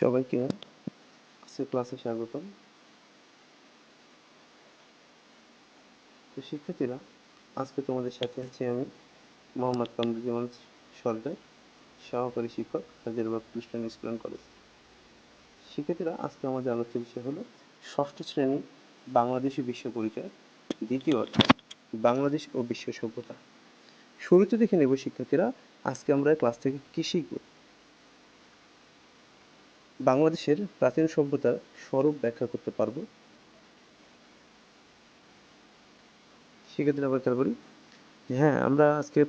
সবাইকে আজকের ক্লাসে স্বাগতম। তো শিক্ষার্থীরা, আজকে তোমাদের সাথে আছি আমি মোহাম্মদ কামরুজ্জামান সর্দার, সহকারী শিক্ষক হাজারবাগ খ্রিস্টান স্কুল অ্যান্ড কলেজ। শিক্ষার্থীরা, আজকে আমাদের আলোচ্য বিষয় হলো ষষ্ঠ শ্রেণি বাংলাদেশি বিশ্ব পরিচয়, দ্বিতীয় অধ্যায়, বাংলাদেশ ও বিশ্ব সভ্যতা। শুরুতে দেখে নেব শিক্ষার্থীরা, আজকে আমরা ক্লাস থেকে কি শিখব। বাংলাদেশের প্রাচীন সভ্যতার স্বরূপ ব্যাখ্যা করতে পারব। সেক্ষেত্রে আবার খেয়াল করি। হ্যাঁ আমরা আজকে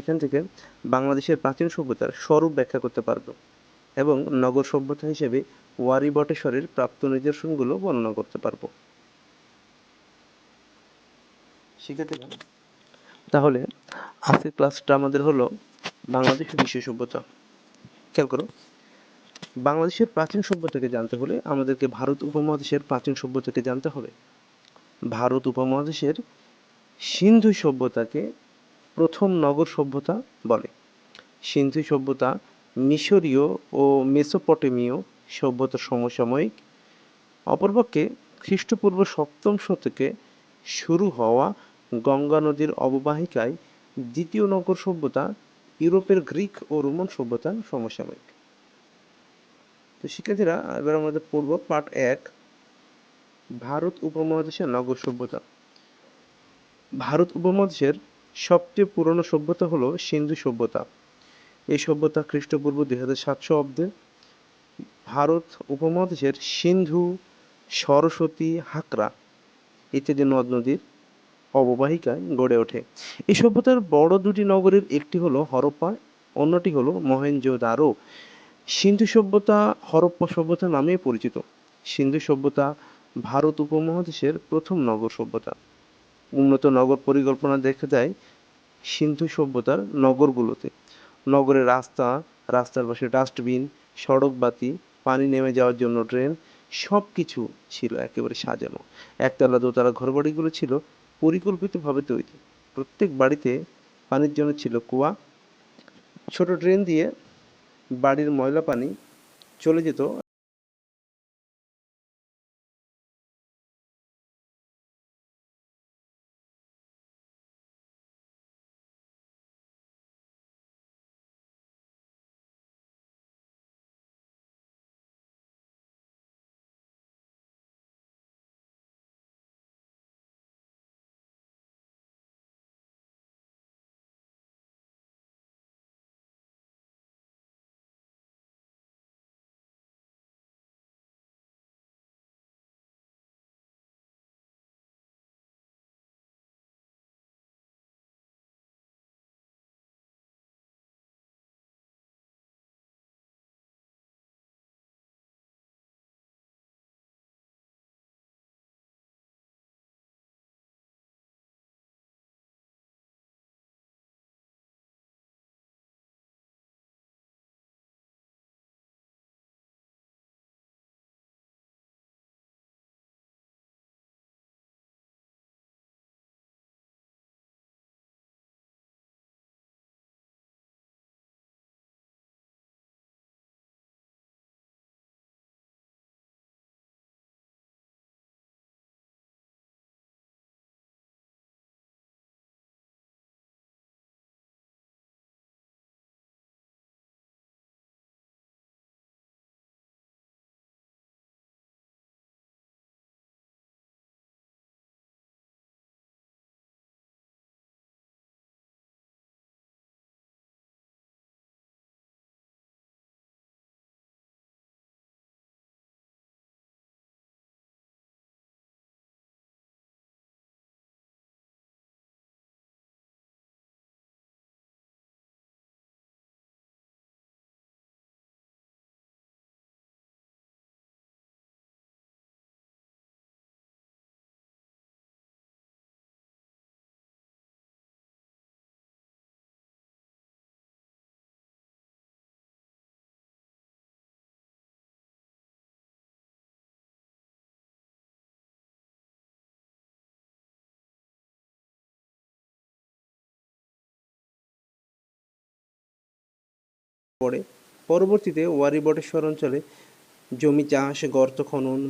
এখান থেকে বাংলাদেশের প্রাচীন সভ্যতার স্বরূপ ব্যাখ্যা করতে পারব এবং নগর সভ্যতা হিসেবে ওয়ারি বটেশ্বরের প্রাপ্ত নিদর্শনগুলো বর্ণনা করতে পারব। শিক্ষার্থীরা তাহলে আজকের ক্লাসটা আমাদের হলো বাংলাদেশের বিশ্ব সভ্যতা। খেয়াল করো। বাংলাদেশের প্রাচীন সভ্যতাকে জানতে হলে আমাদেরকে ভারত উপমহাদেশের প্রাচীন সভ্যতাকে জানতে হবে। ভারত উপমহাদেশের সিন্ধু সভ্যতাকে প্রথম নগর সভ্যতা বলে। সিন্ধু সভ্যতা মিশরীয় ও মেসোপটেমীয় সভ্যতার সমসাময়িক, অপরপক্ষে খ্রিস্টপূর্ব সপ্তম শতকে শুরু হওয়া গঙ্গা নদীর অববাহিকায় দ্বিতীয় নগর সভ্যতা ইউরোপের গ্রিক ও রোমান সভ্যতার সমসাময়িক। তো শিক্ষার্থীরা, এবার আমাদের পড়ব পার্ট এক, ভারত উপমহাদেশের নগর সভ্যতা। ভারত উপমহাদেশের সবচেয়ে পুরনো সভ্যতা হলো সিন্ধু সভ্যতা। এই সভ্যতা খ্রিস্টপূর্ব দুই হাজার সাতশো অব্দে ভারত উপমহাদেশের সিন্ধু, সরস্বতী, হাকরা ইত্যাদি নদ নদীর অববাহিকায় গড়ে ওঠে। এই সভ্যতার বড় দুটি নগরীর একটি হলো হরপ্পা, অন্যটি হলো মহেঞ্জোদারো। সিন্ধু সভ্যতা হরপ্পা সভ্যতা নামে পরিচিত। সিন্ধু সভ্যতা ভারত উপমহাদেশের প্রথম নগর সভ্যতা। উন্নত নগর পরিকল্পনা দেখা যায় সিন্ধু সভ্যতার নগরগুলোতে। নগরের রাস্তা, রাস্তার পাশে ডাস্টবিন, সড়ক বাতি, পানি নেমে যাওয়ার জন্য ড্রেন সব কিছু ছিল একেবারে সাজানো। একতলা, দোতলা ঘরবাড়িগুলো ছিল পরিকল্পিতভাবে তৈরি। প্রত্যেক বাড়িতে পানির জন্য ছিল কুয়া। ছোট ড্রেন দিয়ে বাড়ির ময়লা পানি চলে যেত পড়ে পরবর্তীতে ওয়ারি বটেশ্বর অঞ্চলে জমি চাষ গর্ত খনন